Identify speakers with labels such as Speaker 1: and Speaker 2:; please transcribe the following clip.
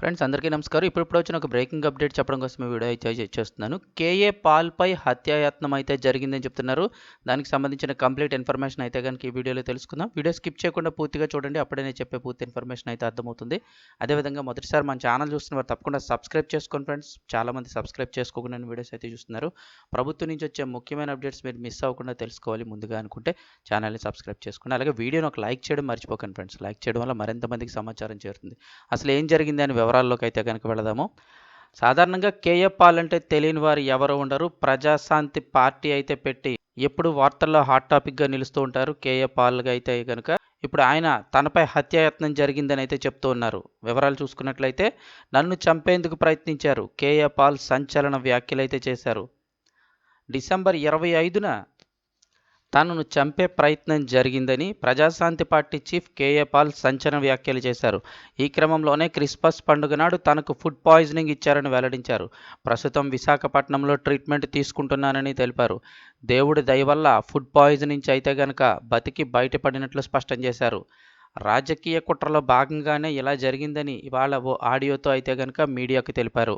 Speaker 1: Friends అందరికీ నమస్కారం. ఇప్పుడు ఇప్పుడు వచ్చిన ఒక బ్రేకింగ్ అప్డేట్ చెప్పడం కోసం వీడియో అయితే చేస్తున్నాను. కేఏ పాల్పై హత్యాయత్నం అయితే జరిగిందని చెప్తున్నారు. దానికి సంబంధించిన కంప్లీట్ ఇన్ఫర్మేషన్ అయితే కనుక ఈ వీడియోలో తెలుసుకుందాం. వీడియో స్కిప్ చేయకుండా పూర్తిగా చూడండి. అప్పుడే నేను చెప్పే పూర్తి ఇన్ఫర్మేషన్ అయితే అర్థమవుతుంది. అదేవిధంగా మొదటిసారి మన ఛానల్ చూస్తున్న వారు తప్పకుండా సబ్స్క్రైబ్ చేసుకోండి ఫ్రెండ్స్ చాలామంది సబ్స్క్రైబ్ చేసుకోకుండా వీడియోస్ అయితే చూస్తున్నారు. ప్రభుత్వం నుంచి వచ్చే ముఖ్యమైన అప్డేట్స్ మీరు మిస్ అవ్వకుండా తెలుసుకోవాలి ముందుగా అనుకుంటే ఛానల్ని సబ్స్క్రైబ్ చేసుకోండి. అలాగే వీడియోని ఒక లైక్ చేయడం మర్చిపోకండి ఫ్రెండ్స్ లైక్ చేయడం వల్ల మరింత మందికి సమాచారం చేరుతుంది. అసలు ఏం జరిగింది అని వివరాల్లోకి అయితే కనుక వెళదాము. సాధారణంగా కేఏ పాల్ అంటే తెలియని వారు ఎవరు ఉండరు. ప్రజాశాంతి పార్టీ అయితే పెట్టి ఎప్పుడు వార్తల్లో హాట్ టాపిక్గా నిలుస్తూ ఉంటారు. కేఏ పాల్గా అయితే కనుక ఇప్పుడు ఆయన తనపై హత్యాయత్నం జరిగిందని అయితే చెప్తూ ఉన్నారు. వివరాలు చూసుకున్నట్లయితే నన్ను చంపేందుకు ప్రయత్నించారు. కేఏ పాల్ సంచలన వ్యాఖ్యలు అయితే చేశారు. డిసెంబర్ ఇరవై ఐదున తనను చంపే ప్రయత్నం జరిగిందని Praja Shanti party chief KA Paul సంచలన వ్యాఖ్యలు చేశారు. ఈ క్రమంలోనే క్రిస్మస్ పండుగ నాడు తనకు ఫుడ్ పాయిజనింగ్ ఇచ్చారని వెల్లడించారు. ప్రస్తుతం విశాఖపట్నంలో ట్రీట్మెంట్ తీసుకుంటున్నానని తెలిపారు. దేవుడి దయ వల్ల ఫుడ్ పాయిజన్ నుంచి అయితే గనక బతికి బయటపడినట్లు స్పష్టం చేశారు. రాజకీయ కుట్రలో భాగంగానే ఇలా జరిగిందని ఇవాళ ఓ ఆడియోతో అయితే గనక మీడియాకు తెలిపారు.